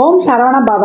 ஓம் சரவண பவ.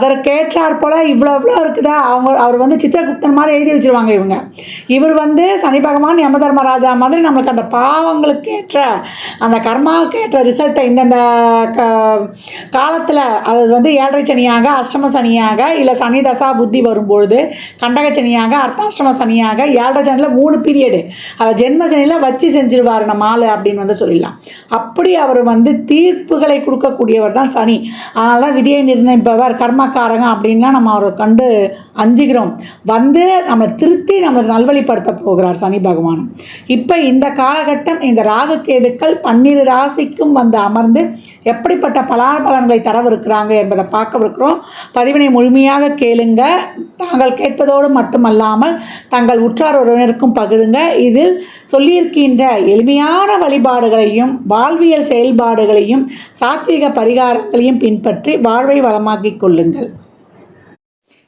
அதற்கேற்றாற் போல் இவ்வளோ இவ்வளோ இருக்குதா? அவங்க அவர் வந்து சித்திரகுப்தன் மாதிரி எழுதி வச்சிருவாங்க இவங்க. இவர் வந்து சனி பகவான் யம தர்மராஜா மாதிரி நம்மளுக்கு அந்த பாவங்களுக்கு ஏற்ற அந்த கர்மாவுக்கு ஏற்ற ரிசல்ட்டை இந்தந்த க காலத்தில் அது வந்து ஏழரை சனியாக அஷ்டம சனியாக இல்லை சனி தசா புத்தி வரும்பொழுது கண்டக சனியாக அர்த்தாஷ்டம சனியாக ஏழரை சனியில் மூணு பீரியடு அதை ஜென்ம சனியில் வச்சு செஞ்சிருவார் நம்ம ஆள் அப்படின்னு வந்து சொல்லிடலாம். அப்படி அவர் வந்து தீர்ப்புகளை கொடுக்கக்கூடியவர் தான் சனி. அதனால தான் விதியை நிர்ணயிப்பவர் கர்மா பணக்காரங்க அப்படின்லாம் நம்ம அவரை கண்டு அஞ்சுகிறோம். வந்து நம்ம திருத்தி நம்ம நல்வழிப்படுத்த போகிறார் சனி பகவான். இப்போ இந்த காலகட்டம் இந்த ராகுகேதுக்கள் பன்னிரு ராசிக்கும் வந்து அமர்ந்து எப்படிப்பட்ட பலாபலன்களை தரவிருக்கிறாங்க என்பதை பார்க்கவிருக்கிறோம். பதிவினை முழுமையாக கேளுங்க. தாங்கள் கேட்பதோடு மட்டுமல்லாமல் தங்கள் உற்றார் உறவினருக்கும் பகிருங்க. இதில் சொல்லியிருக்கின்ற எளிமையான வழிபாடுகளையும் வாழ்வியல் செயல்பாடுகளையும் சாத்விக பரிகாரங்களையும் பின்பற்றி வாழ்வை வளமாக்கிக் கொள்ளுங்கள்.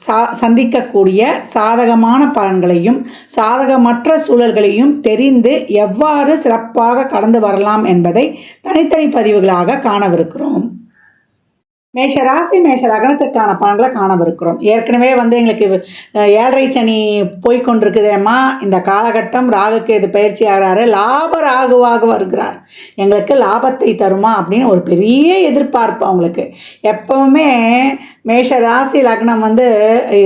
சா சந்திக்கக்கூடிய சாதகமான பலன்களையும் சாதகமற்ற சூழல்களையும் தெரிந்து எவ்வாறு சிறப்பாக கடந்து வரலாம் என்பதை தனித்தனி பதிவுகளாக காணவிருக்கிறோம். மேஷராசி மேஷ லக்னத்திற்கான பலன்களை காணவிருக்கிறோம். ஏற்கனவே வந்து எங்களுக்கு ஏழரை சனி போய்கொண்டிருக்குதேம்மா இந்த காலகட்டம் ராகுக்கு இது பயிற்சி ஆகிறாரு? லாப ராகுவாக வருகிறார். எங்களுக்கு லாபத்தை தருமா அப்படின்னு ஒரு பெரிய எதிர்பார்ப்பு அவங்களுக்கு. எப்பவுமே மேஷ ராசி லக்னம் வந்து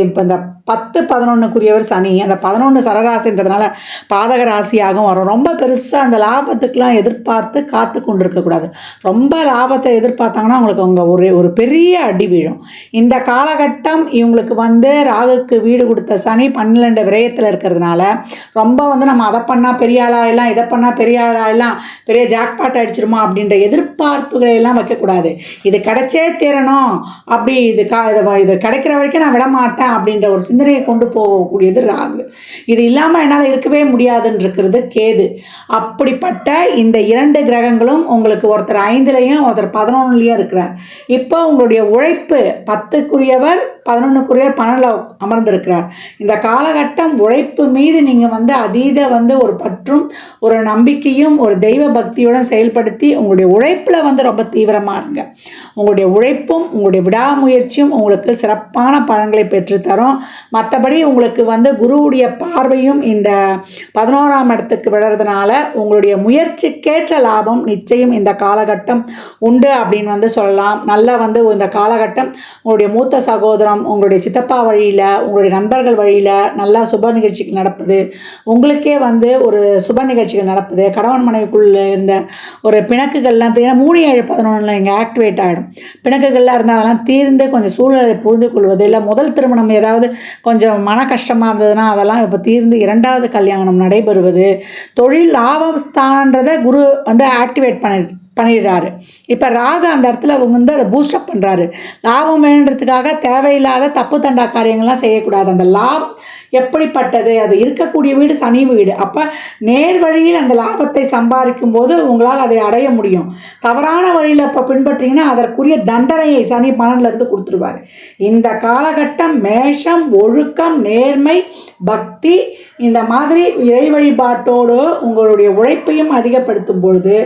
இப்போ இந்த பத்து பதினொன்றுக்குரியவர் சனி. அந்த பதினொன்று சரராசின்றதுனால பாதக ராசியாகவும் வரும். ரொம்ப பெருசாக அந்த லாபத்துக்கெலாம் எதிர்பார்த்து காத்து கொண்டு இருக்கக்கூடாது ரொம்ப லாபத்தை எதிர்பார்த்தாங்கன்னா அவங்களுக்கு அவங்க ஒரு ஒரு பெரிய அடி வீழும். இந்த காலகட்டம் இவங்களுக்கு வந்து ராகுக்கு வீடு கொடுத்த சனி பன்னிரெண்டு விரயத்தில் இருக்கிறதுனால ரொம்ப வந்து நம்ம அதை பண்ணால் பெரிய ஆளாயிடலாம் இதை பண்ணால் பெரிய ஆளாயிடலாம் பெரிய ஜாக்பாட் அடிச்சிருமா அப்படின்ற எதிர்பார்ப்புகளை எல்லாம் வைக்கக்கூடாது. இது கிடைச்சே தீரணும். அப்படி இது கா இது இது கிடைக்கிற வரைக்கும் நான் விடமாட்டேன் அப்படின்ற ஒரு சிந்தனையை கொண்டு போகக்கூடியது ராகு. இது இல்லாமல் என்னால் இருக்கவே முடியாதுன்னு இருக்கிறது கேது. அப்படிப்பட்ட இந்த இரண்டு கிரகங்களும் உங்களுக்கு ஒருத்தர் ஐந்துலேயும் ஒருத்தர் பதினொன்றுலேயும் இருக்கிறார். இப்போ உங்களுடைய உழைப்பு பத்துக்குரியவர் பதினொன்றுக்குரியவர் பன்னெண்டில் அமர்ந்திருக்கிறார். இந்த காலகட்டம் உழைப்பு மீது நீங்கள் வந்து அதீத வந்து ஒரு பற்றும் ஒரு நம்பிக்கையும் ஒரு தெய்வ பக்தியுடன் செயல்படுத்தி உங்களுடைய உழைப்பில் வந்து ரொம்ப தீவிரமாக இருங்க. உங்களுடைய உழைப்பும் உங்களுடைய விடாமுயற்சியும் உங்களுக்கு சிறப்பான பலன்களை பெற்றுத்தரும் மற்றபடி உங்களுக்கு வந்து குருவுடைய பார்வையும் இந்த பதினோராம் இடத்துக்கு விழறதுனால உங்களுடைய முயற்சிக்கேற்ற லாபம் நிச்சயம் இந்த காலகட்டம் உண்டு அப்படின்னு வந்து சொல்லலாம். நல்லா வந்து இந்த காலகட்டம் உங்களுடைய மூத்த சகோதரம் உங்களுடைய சித்தப்பா வழியில் உங்களுடைய நண்பர்கள் வழியில் நல்லா சுப நிகழ்ச்சிகள் நடப்புது உங்களுக்கே வந்து ஒரு சுப நிகழ்ச்சிகள் நடப்புது கணவன் மனைவிக்குள்ளே இருந்த ஒரு பிணக்குகள்லாம் தீ- மூணு ஏழு பதினொன்றில் இங்கே ஆக்டிவேட் ஆகிடும் பிணக்குகள்லாம் இருந்தால் அதெல்லாம் தீர்ந்து கொஞ்சம் சூழ்நிலை புரிந்து கொள்வது இல்லை முதல் திருமணம் ஏதாவது கொஞ்சம் மன கஷ்டமாக இருந்ததுன்னா அதெல்லாம் இப்போ தீர்ந்து இரண்டாவது கல்யாணம் நடைபெறுவது தொழில் லாபம் ஸ்தானன்றதை குரு வந்து ஆக்டிவேட் பண்ணி பண்ணிடுறாரு. இப்போ ராகு அந்த இடத்துல அவங்க வந்து அதை பூஸ்டப் பண்ணுறாரு லாபம் வேணுன்றதுக்காக தேவையில்லாத தப்பு தண்டா காரியங்கள்லாம் செய்யக்கூடாது. அந்த லாபம் எப்படிப்பட்டது? அது இருக்கக்கூடிய வீடு சனி வீடு. அப்போ நேர் வழியில் அந்த லாபத்தை சம்பாதிக்கும் போது உங்களால் அதை அடைய முடியும். தவறான வழியில் இப்போ பின்பற்றீங்கன்னா அதற்குரிய தண்டனையை சனி பலன்ல இருந்து கொடுத்துருவார். இந்த காலகட்டம் மேஷம் ஒழுக்கம் நேர்மை பக்தி இந்த மாதிரி இறை வழிபாட்டோடு உங்களுடைய உழைப்பையும் அதிகப்படுத்தும் பொழுது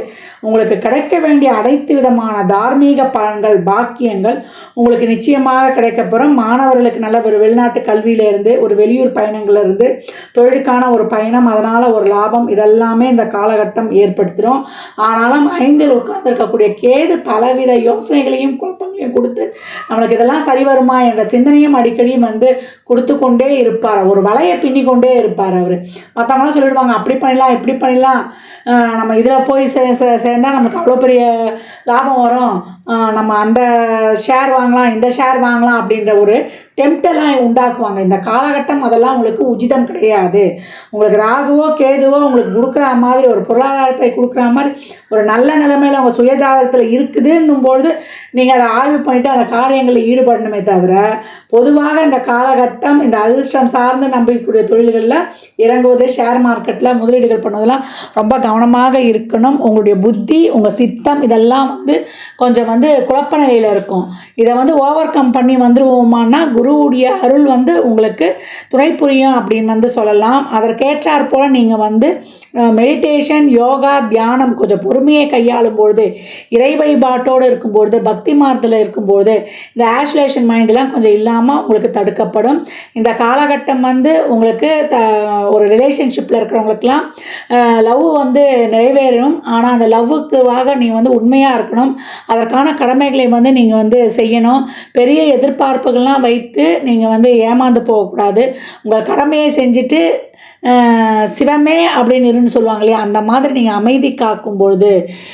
உங்களுக்கு கிடைக்க வேண்டிய அனைத்து விதமான தார்மீக பலன்கள் பாக்கியங்கள் உங்களுக்கு நிச்சயமாக கிடைக்கப்பெறும் மாணவர்களுக்கு நல்ல ஒரு வெளிநாட்டு கல்வியிலேருந்து ஒரு வெளியூர் பயணங்கள்லேருந்து தொழிலுக்கான ஒரு பயணம் அதனால் ஒரு லாபம் இதெல்லாமே இந்த காலகட்டம் ஏற்படுத்திடும் ஆனாலும் ஐந்தில் உட்கார்ந்துருக்கக்கூடிய கேது பலவித யோசனைகளையும் குழப்பங்களையும் கொடுத்து நம்மளுக்கு இதெல்லாம் சரி வருமா என்ற சிந்தனையும் அடிக்கடி வந்து கொடுத்து கொண்டே இருப்பார். ஒரு வலையை பின்னி கொண்டே இருப்பார் அவர். மற்றவங்களாம் சொல்லிடுவாங்க அப்படி பண்ணிடலாம் இப்படி பண்ணிடலாம். நம்ம இதில் போய் சே சே- நமக்கு அவ்வளோ பெரிய லாபம் வரும். நம்ம அந்த ஷேர் வாங்கலாம் இந்த ஷேர் வாங்கலாம் அப்படின்ற ஒரு டெம்ப்டெல்லாம் உண்டாக்குவாங்க. இந்த காலகட்டம் அதெல்லாம் உங்களுக்கு உச்சிதம் கிடையாது. உங்களுக்கு ராகுவோ கேதுவோ உங்களுக்கு கொடுக்குற மாதிரி ஒரு பொருளாதாரத்தை கொடுக்குற மாதிரி ஒரு நல்ல நிலைமையில் உங்கள் சுயஜாதகத்தில் இருக்குதுன்னும் பொழுது நீங்கள் அதை ஆய்வு பண்ணிவிட்டு அந்த காரியங்களில் ஈடுபடணுமே தவிர பொதுவாக இந்த காலகட்டம் இந்த அதிர்ஷ்டம் சார்ந்து நம்பிக்கூடிய தொழில்களில் இறங்குவது ஷேர் மார்க்கெட்டில் முதலீடுகள் பண்ணுவதெல்லாம் ரொம்ப கவனமாக இருக்கணும். உங்களுடைய புத்தி உங்கள் சித்தம் இதெல்லாம் வந்து கொஞ்சம் வந்து குழப்ப நிலையில் இருக்கும். இதை வந்து ஓவர் கம் பண்ணி வந்துருவோமான்னா குருவுடைய அருள் வந்து உங்களுக்கு துணை புரியும் அப்படின்னு வந்து சொல்லலாம். அதற்கேற்றாற் போல் நீங்கள் வந்து மெடிடேஷன் யோகா தியானம் கொஞ்சம் பொறுமையை கையாளும் பொழுது இறை வழிபாட்டோடு இருக்கும்பொழுது பக்தி மார்க்கத்தில் இருக்கும்பொழுது இந்த ஆஷ்லேஷன் மைண்டெலாம் கொஞ்சம் இல்லாமல் உங்களுக்கு தடுக்கப்படும். இந்த காலகட்டம் வந்து உங்களுக்கு த ஒரு ரிலேஷன்ஷிப்பில் இருக்கிறவங்களுக்கெல்லாம் லவ் வந்து நிறைவேறும் ஆனால் அந்த லவ்வுக்குவாக நீங்கள் வந்து உண்மையாக இருக்கணும். அதற்கான கடமைகளை வந்து நீங்கள் வந்து செய்யணும். பெரிய எதிர்பார்ப்புகள்லாம் வைத்து நீங்கள் வந்து ஏமாந்து போகக்கூடாது. உங்கள் கடமையை செஞ்சுட்டு சிவமே அப்படின்னு இருன்னு சொல்லுவாங்க இல்லையா? அந்த மாதிரி நீங்கள் அமைதி காக்கும் பொழுது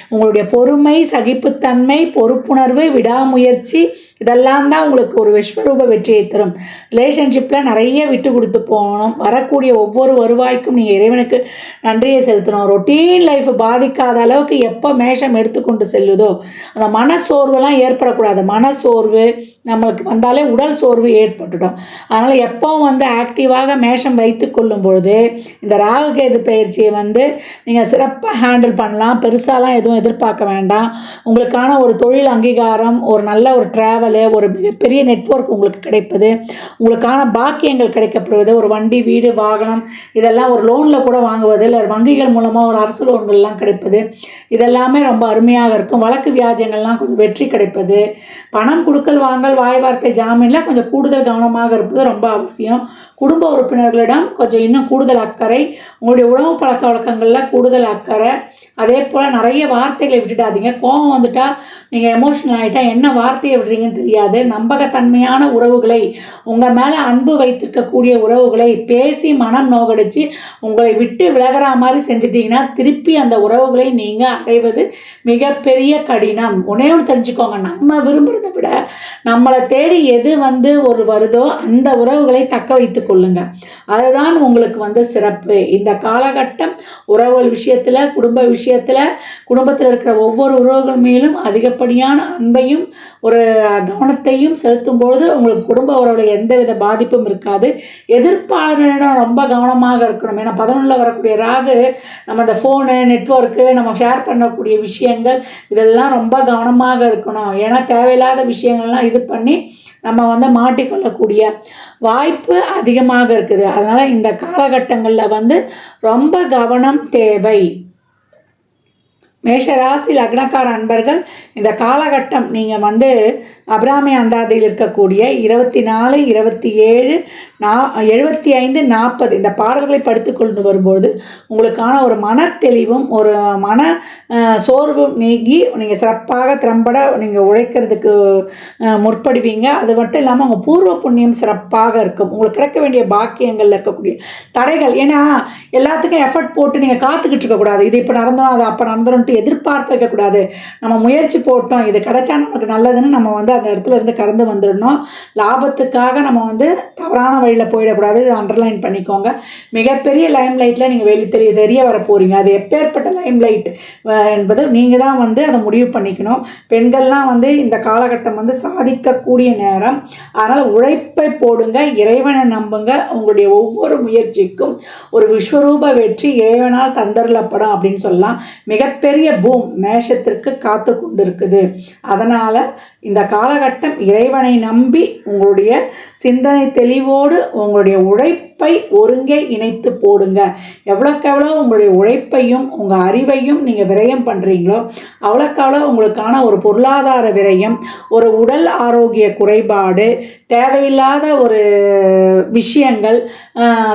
உங்களுடைய பொறுமை சகிப்புத்தன்மை பொறுப்புணர்வு விடாமுயற்சி இதெல்லாம் தான் உங்களுக்கு ஒரு விஸ்வரூப வெற்றியை தரும். ரிலேஷன்ஷிப்பில் நிறைய விட்டு கொடுத்து போகணும். வரக்கூடிய ஒவ்வொரு வருவாய்க்கும் நீங்கள் இறைவனுக்கு நன்றியை செலுத்தணும். ரொட்டீன் லைஃப் பாதிக்காத அளவுக்கு எப்போ மேஷம் எடுத்துக்கொண்டு செல்லுதோ அந்த மனசோர்வெல்லாம் ஏற்படக்கூடாது. மனசோர்வு நம்மளுக்கு வந்தாலே உடல் சோர்வு ஏற்பட்டுடும். அதனால் எப்போவும் வந்து ஆக்டிவாக மேஷம் வைத்து கொள்ளும் பொழுது இந்த ராகுகேது பயிற்சியை வந்து நீங்கள் சிறப்பாக ஹேண்டில் பண்ணலாம். பெருசாலாம் எதுவும் எதிர்பார்க்க வேண்டாம். உங்களுக்கான ஒரு தொழில் அங்கீகாரம் ஒரு நல்ல ஒரு ட்ராவல் ஒரு மிகப்பெரிய நெட்வொர்க் உங்களுக்கு கிடைப்பது உங்களுக்கான பாக்கியங்கள் கிடைக்கப்படுவது ஒரு வண்டி வீடு வாகனம் இதெல்லாம் ஒரு லோனில் கூட வாங்குவது இல்லை வங்கிகள் மூலமாக ஒரு அரசு லோன்கள்லாம் கிடைப்பது. இதெல்லாமே ரொம்ப அருமையாக இருக்கும். வழக்கு வியாஜங்கள்லாம் கொஞ்சம் வெற்றி கிடைப்பது. பணம் கொடுக்கல் வாங்கல் வாய் வார்த்தை ஜாமீனில் கொஞ்சம் கூடுதல் கவனமாக இருப்பது ரொம்ப அவசியம். குடும்ப உறுப்பினர்களிடம் கொஞ்சம் இன்னும் கூடுதல் அக்கறை உங்களுடைய உணவு பழக்க வழக்கங்களில் கூடுதல் அக்கறை அதே போல் நிறைய வார்த்தைகளை விட்டுடாதீங்க. கோபம் வந்துட்டால் நீங்கள் எமோஷனல் ஆகிட்டா என்ன வார்த்தையை விடுறீங்கன்னு தெரியாது. நம்பகத்தன்மையான உறவுகளை உங்கள் மேலே அன்பு வைத்திருக்கக்கூடிய உறவுகளை பேசி மனம் நோகடிச்சு உங்களை விட்டு விலகிற மாதிரி செஞ்சிட்டிங்கன்னா திருப்பி அந்த உறவுகளை நீங்கள் அடைவது மிகப்பெரிய கடினம். ஒன்றே ஒன்று தெரிஞ்சுக்கோங்க. நம்ம விரும்புகிறத விட நம்மளை தேடி எது வந்து ஒரு வருதோ அந்த உறவுகளை தக்க வைத்து கொள்ளுங்க. அதுதான் உங்களுக்கு வந்து சிறப்பு. இந்த காலகட்டம் உறவுகள் விஷயத்தில் குடும்ப விஷயம் விஷயத்தில் குடும்பத்தில் இருக்கிற ஒவ்வொரு உறவுகள் மேலும் அதிகப்படியான அன்பையும் ஒரு கவனத்தையும் செலுத்தும் பொழுது உங்களுக்கு குடும்ப உறவில் எந்தவித பாதிப்பும் இருக்காது. எதிர்ப்பாளர்களிடம் ரொம்ப கவனமாக இருக்கணும். ஏன்னா பதினொன்றில் வரக்கூடிய ராகு நம்ம இந்த ஃபோனு நெட்வொர்க்கு நம்ம ஷேர் பண்ணக்கூடிய விஷயங்கள் இதெல்லாம் ரொம்ப கவனமாக இருக்கணும். ஏன்னா தேவையில்லாத விஷயங்கள்லாம் இது பண்ணி நம்ம வந்து மாட்டிக்கொள்ளக்கூடிய வாய்ப்பு அதிகமாக இருக்குது. அதனால் இந்த காலகட்டங்களில் வந்து ரொம்ப கவனம் தேவை. மேஷராசி லக்னக்கார அன்பர்கள் இந்த காலகட்டம் நீங்கள் வந்து அபிராமி அந்தாதியில் இருக்கக்கூடிய இருபத்தி நாலு இருபத்தி ஏழு நா எழுபத்தி ஐந்து நாற்பது இந்த பாடல்களை படித்துக்கொண்டு வரும்போது உங்களுக்கான ஒரு மன தெளிவும் ஒரு மன சோர்வும் நீங்கி நீங்கள் சிறப்பாக திறம்பட நீங்கள் உழைக்கிறதுக்கு முற்படுவீங்க. அது மட்டும் இல்லாமல் உங்கள் பூர்வ புண்ணியம் சிறப்பாக இருக்கும். உங்களுக்கு கிடைக்க வேண்டிய பாக்கியங்களில் இருக்கக்கூடிய தடைகள். ஏன்னா எல்லாத்துக்கும் எஃபர்ட் போட்டு நீங்கள் காத்துக்கிட்டு இருக்கக்கூடாது. இது இப்போ நடந்தோம் அது அப்போ மட்டும் எதிர்பார்ப்பு வைக்கக்கூடாது நம்ம முயற்சி போட்டோம் இது கிடைச்சா நமக்கு நல்லதுன்னு நம்ம வந்து அந்த இடத்துல இருந்து கடந்து வந்துடணும். லாபத்துக்காக நம்ம வந்து தவறான வழியில் போயிடக்கூடாது. இதை அண்டர்லைன் பண்ணிக்கோங்க. மிகப்பெரிய லைம் லைட்டில் நீங்கள் வெளி தெரிய தெரிய வர போகிறீங்க அது எப்பேற்பட்ட லைம் லைட் என்பது நீங்கள் தான் வந்து அதை முடிவு பண்ணிக்கணும். பெண்கள்லாம் வந்து இந்த காலகட்டம் வந்து சாதிக்கக்கூடிய நேரம். அதனால் உழைப்பை போடுங்க இறைவனை நம்புங்க. உங்களுடைய ஒவ்வொரு முயற்சிக்கும் ஒரு விஸ்வரூப வெற்றி இறைவனால் தந்தரலப்படும் அப்படின்னு சொல்லலாம். மிகப்பெரிய பூம் மேஷத்திற்கு காத்து கொண்டிருக்குது. அதனால் இந்த காலகட்டம் இறைவனை நம்பி உங்களுடைய சிந்தனை தெளிவோடு உங்களுடைய உழைப்பை ஒருங்கே இணைத்து போடுங்க. எவ்வளோக்கு எவ்வளோ உங்களுடைய உழைப்பையும் உங்கள் அறிவையும் நீங்கள் விரயம் பண்ணுறீங்களோ அவ்வளோக்கு அவ்வளோ உங்களுக்கான ஒரு பொருளாதார விரயம் ஒரு உடல் ஆரோக்கிய குறைபாடு தேவையில்லாத ஒரு விஷயங்கள்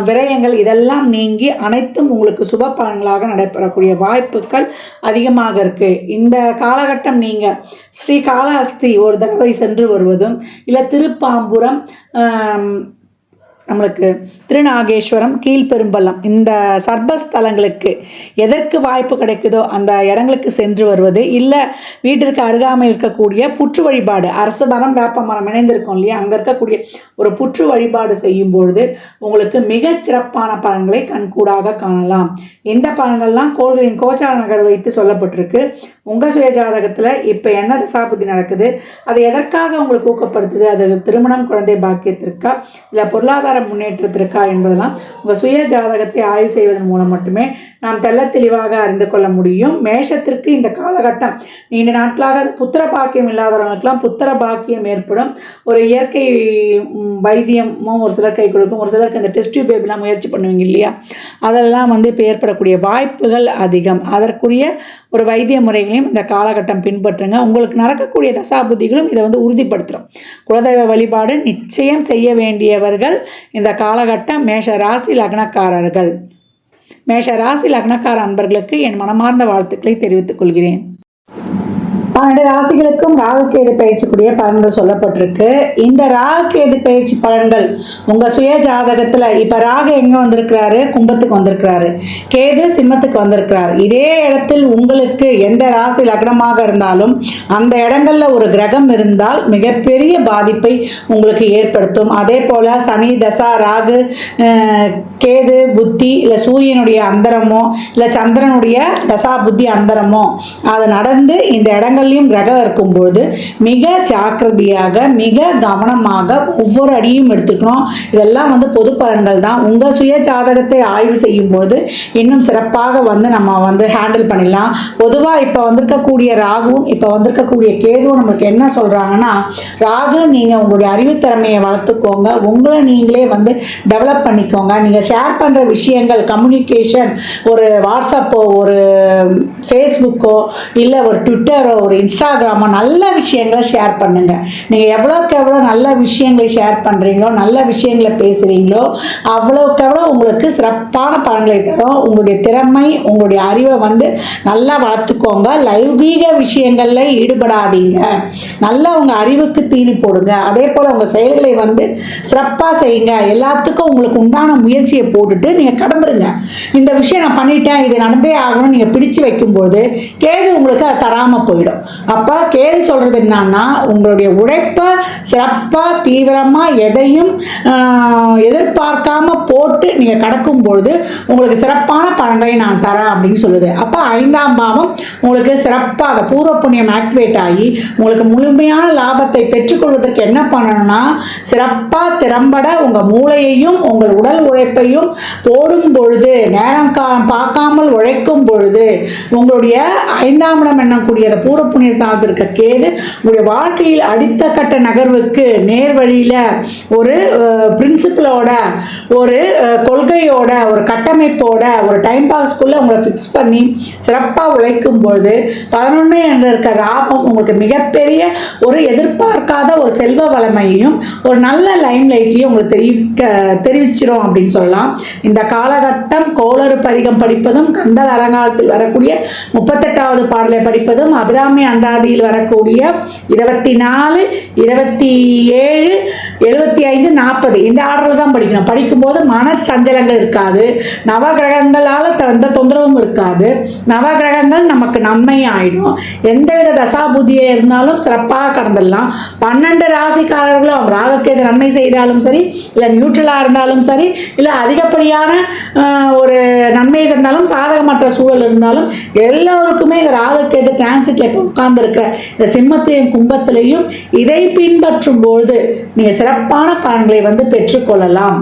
விரயங்கள் இதெல்லாம் நீங்கி அனைத்தும் உங்களுக்கு சுப பலன்களாக நடைபெறக்கூடிய வாய்ப்புகள் அதிகமாக இருக்குது இந்த காலகட்டம் நீங்கள் ஸ்ரீகாளஹஸ்தி ஒரு தடவை சென்று வருவதும் இல்லை திருப்பாம்புரம் நம்மளுக்கு திருநாகேஸ்வரம் கீழ்பெரும்பள்ளம் இந்த சர்பஸ்தலங்களுக்கு எதற்கு வாய்ப்பு கிடைக்குதோ அந்த இடங்களுக்கு சென்று வருவது. இல்லை வீட்டிற்கு அருகாமையில் இருக்கக்கூடிய புற்று வழிபாடு. அரசு மரம் வேப்ப மரம் இணைந்திருக்கும் இல்லையா? அங்கே இருக்கக்கூடிய ஒரு புற்று வழிபாடு செய்யும் பொழுது உங்களுக்கு மிகச் சிறப்பான பலன்களை கண்கூடாக காணலாம். இந்த பலன்கள்லாம் கோள்களின் கோச்சார நகர் வைத்து சொல்லப்பட்டிருக்கு. உங்கள் சுய ஜாதகத்தில் இப்போ என்ன தசாபுத்தி நடக்குது? அது எதற்காக உங்களுக்கு ஊக்கப்படுத்துது? அது திருமணம் குழந்தை பாக்கியத்திற்கா? இல்லை பொருளாதார முன்னேற்றத்திற்கா என்பதெல்லாம் உங்கள் சுய ஜாதகத்தை ஆய்வு செய்வதன் மூலம் மட்டுமே நாம் தெள்ள தெளிவாக அறிந்து கொள்ள முடியும். மேஷத்திற்கு இந்த காலகட்டம் நீண்ட நாட்களாக அது புத்திர பாக்கியம் இல்லாதவர்களுக்கெல்லாம் புத்திர பாக்கியம் ஏற்படும். ஒரு இயற்கை வைத்தியமும் ஒரு சிலர் கை கொடுக்கும். ஒரு சிலருக்கு இந்த டெஸ்ட் பேபிலாம் முயற்சி பண்ணுவீங்க இல்லையா? அதெல்லாம் வந்து இப்போ ஏற்படக்கூடிய வாய்ப்புகள் அதிகம். அதற்குரிய ஒரு வைத்திய முறைகளையும் இந்த காலகட்டம் பின்பற்றுங்க. உங்களுக்கு நடக்கக்கூடிய தசாபுத்திகளும் இதை வந்து உறுதிப்படுத்துகிறோம் குலதெய்வ வழிபாடு நிச்சயம் செய்ய வேண்டியவர்கள் இந்த காலகட்டம் மேஷ ராசி லக்னக்காரர்கள். மேஷ ராசி லக்னக்கார அன்பர்களுக்கு என் மனமார்ந்த வாழ்த்துக்களை தெரிவித்துக் கொள்கிறேன். பன்னெண்டு ராசிகளுக்கும் ராகுகேது பயிற்சிக்குரிய பலன்கள் சொல்லப்பட்டிருக்கு. இந்த ராகுகேது பயிற்சி பலன்கள் உங்க சுய ஜாதகத்துல இப்ப ராகு எங்க வந்திருக்கிறாரு? கும்பத்துக்கு வந்திருக்கிறாரு. கேது சிம்மத்துக்கு வந்திருக்கிறார். இதே இடத்தில் உங்களுக்கு எந்த ராசி லக்னமாக இருந்தாலும் அந்த இடங்கள்ல ஒரு கிரகம் இருந்தால் மிகப்பெரிய பாதிப்பை உங்களுக்கு ஏற்படுத்தும். அதே போல சனி தசா ராகு கேது புத்தி இல்லை சூரியனுடைய அந்தரமோ இல்லை சந்திரனுடைய தசா புத்தி அந்தரமோ அது நடந்து இந்த இடங்கள்லையும் கிரகம் இருக்கும்பொழுது மிக ஜாக்கிரதையாக மிக கவனமாக ஒவ்வொரு அடியும் எடுத்துக்கணும். இதெல்லாம் வந்து பொது பலன்கள் தான். உங்கள் சுய ஜாதகத்தை ஆய்வு செய்யும் பொழுது இன்னும் சிறப்பாக வந்து நம்ம வந்து ஹேண்டில் பண்ணிடலாம். பொதுவாக இப்போ வந்திருக்கக்கூடிய ராகுவும் இப்போ வந்திருக்கக்கூடிய கேதுவும் நமக்கு என்ன சொல்கிறாங்கன்னா ராகு நீங்கள் உங்களுடைய அறிவுத்திறமையை வளர்த்துக்கோங்க. உங்களை நீங்களே வந்து டெவலப் பண்ணிக்கோங்க. நீங்கள் ஷேர் பண்ணுற விஷயங்கள் கம்யூனிகேஷன் ஒரு வாட்ஸ்அப்போ ஒரு ஃபேஸ்புக்கோ இல்லை ஒரு ட்விட்டரோ ஒரு இன்ஸ்டாகிராமோ நல்ல விஷயங்களை ஷேர் பண்ணுங்கள் நீங்கள் எவ்வளோக்கு எவ்வளோ நல்ல விஷயங்களை ஷேர் பண்ணுறீங்களோ நல்ல விஷயங்களை பேசுகிறீங்களோ அவ்வளோக்கு எவ்வளோ உங்களுக்கு சிறப்பான பலன்களை தரும். உங்களுடைய திறமை உங்களுடைய அறிவை வந்து நல்லா வளர்த்துக்கோங்க. லைவீக விஷயங்களில் ஈடுபடாதீங்க. நல்லா உங்கள் அறிவுக்கு தீனி போடுங்க. அதே போல் உங்கள் செயல்களை வந்து சிறப்பாக செய்யுங்க. எல்லாத்துக்கும் உங்களுக்கு உண்டான முயற்சியை போட்டுட்டு நீங்கள் கடந்துருங்க. இந்த விஷயம் நான் பண்ணிட்டேன் இது நடந்தே ஆகணும் நீங்கள் பிடிச்சு வைக்கும்போது கேது உங்களுக்கு அது தராமல் போயிடும். அப்போ கேது சொல்கிறது என்னன்னா உங்களுடைய உழைப்பை சிறப்பாக தீவிரமாக எதையும் எதிர்பார்க்காம போட்டு நீங்கள் கடக்கும் பொழுது உங்களுக்கு சிறப்பான பலன்களை நான் தரேன் அப்படின்னு சொல்லுது. அப்போ ஐந்தாம் பாவம் உங்களுக்கு சிறப்பாக அதை பூர்வ புண்ணியம் ஆக்டிவேட் ஆகி உங்களுக்கு முழுமையான லாபத்தை பெற்றுக்கொள்வதற்கு என்ன பண்ணணும்னா சிறப்பாக திறம்பட உங்கள் மூளையையும் உங்கள் உடல் உழைப்பையும் போடும் பொழுது நேரம் காலம் பார்க்காமல் உழைக்கும் பொழுது உங்களுடைய ஐந்தாம் இடம் எண்ணக்கூடிய அந்த பூர்வ புண்ணிய ஸ்தானத்திற்கு கேது உங்களுடைய வாழ்க்கையில் அடுத்த கட்ட நகர்வுக்கு நேர் வழியில் ஒரு பிரின்சிபலோட ஒரு கொள்கையோட ஒரு கட்டமை கட்டமைப்போட ஒரு டைம் பாஸ்க்குள்ளே உங்களை ஃபிக்ஸ் பண்ணி சிறப்பாக உழைக்கும் பொழுது பதினொன்று என்ற இருக்க லாபம் உங்களுக்கு மிகப்பெரிய ஒரு எதிர்பார்க்காத ஒரு செல்வ வளமையையும் ஒரு நல்ல லைம் லைட்லையும் உங்களுக்கு தெரிவிக்க தெரிவிச்சிடும் அப்படின்னு சொல்லலாம். இந்த காலகட்டம் கோளறு பதிகம் படிப்பதும் கந்தல் அரங்காலத்தில் வரக்கூடிய முப்பத்தெட்டாவது பாடலை படிப்பதும் அபிராமி அந்தாதியில் வரக்கூடிய இருபத்தி நாலு இருபத்தி ஏழு எழுபத்தி ஐந்து நாற்பது இந்த ஆர்டரில் தான் படிக்கணும். படிக்கும்போது மனச்சஞ்சலங்கள் இருக்காது. நவகிரகங்களால் எந்த தொந்தரவும் இருக்காது. நவகிரகங்கள் நமக்கு நன்மை ஆயிடும் எந்தவித தசாபுதியே இருந்தாலும் சிறப்பாக கடந்துடலாம். பன்னெண்டு ராசிக்காரர்களும் ராகக்கேது நன்மை செய்தாலும் சரி இல்லை நியூட்ரலாக இருந்தாலும் சரி இல்லை அதிகப்படியான ஒரு நன்மை இருந்தாலும் சாதகமற்ற சூழல் இருந்தாலும் எல்லோருக்குமே இந்த ராகக்கேது டிரான்சிட்ல இப்போ உட்கார்ந்துருக்கிற இந்த சிம்மத்தையும் கும்பத்திலையும் இதை பின்பற்றும் பொழுது நீங்கள் சிறப்பான பலன்களை வந்து பெற்றுக்கொள்ளலாம்.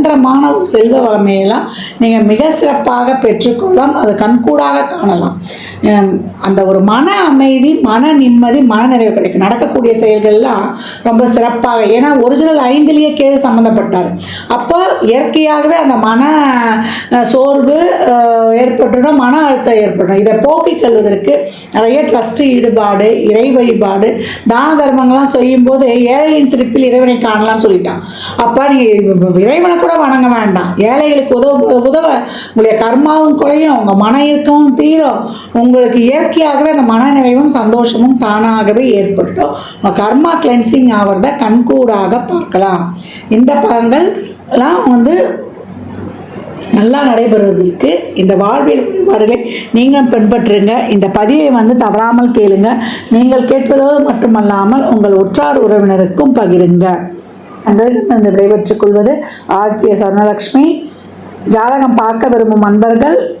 நிரந்தரமான செல்வ வளமையெல்லாம் நீங்கள் மிக சிறப்பாக பெற்றுக்கொள்ளலாம். அது கண்கூடாக காணலாம். அந்த ஒரு மன அமைதி மன நிம்மதி மன நிறைவு கிடைக்கும். நடக்கக்கூடிய செயல்கள்லாம் ரொம்ப சிறப்பாக. ஏன்னா ஒரிஜினல் ஐந்திலேயே கேது சம்மந்தப்பட்டார் அப்போ இயற்கையாகவே அந்த மன சோர்வு ஏற்பட்டுடும் மன அழுத்தம் ஏற்படும். இதை போக்கிக் கொள்வதற்கு நிறைய ட்ரஸ்ட் ஈடுபாடு இறை வழிபாடு தான தர்மங்கள்லாம் செய்யும்போது ஏழையின் சிரிப்பில் இறைவனை காணலாம்னு சொல்லிட்டான். அப்போ நீங்கள் இறைவனை கூட வணங்க வேண்டாம். ஏழைகளுக்கு உதவ உதவ உங்களுடைய கர்மாவும் குறையும் உங்கள் மன இருக்கவும் தீரும். உங்களுக்கு இயற்கையாகவே அந்த மன நிறைவும் சந்தோஷமும் தானாகவே ஏற்பட்டுடும். உங்கள் கர்மா கிளென்சிங் ஆகிறத கண்கூடாக பார்க்கலாம். இந்த பலன்கள் எல்லாம் வந்து நல்லா நடைபெறுவதற்கு இந்த வாழ்வியல் வழிபாடுகளை நீங்களும் பின்பற்றுங்க. இந்த பதிவை வந்து தவறாமல் கேளுங்க. நீங்கள் கேட்பதோடு மட்டுமல்லாமல் உங்கள் உற்றார் உறவினருக்கும் பகிருங்க. உங்களிடம் இந்த விடைபெற்றுக் கொள்வது ஆத்திய சொர்ணலக்ஷ்மி. ஜாதகம் பார்க்க விரும்பும் அன்பர்கள்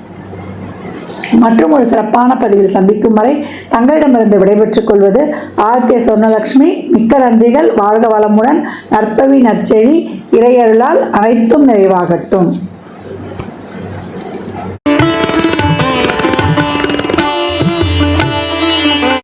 மற்றும் ஒரு சிறப்பான பதிவில் சந்திக்கும் வரை தங்களிடமிருந்து விடைபெற்றுக் கொள்வது ஆதித்ய சொர்ணலட்சுமி மிக்க நன்றிகள். வாழ்க வளமுடன். நற்பவி நற்செழி. இறையருளால் அனைத்தும் நிறைவாகட்டும்.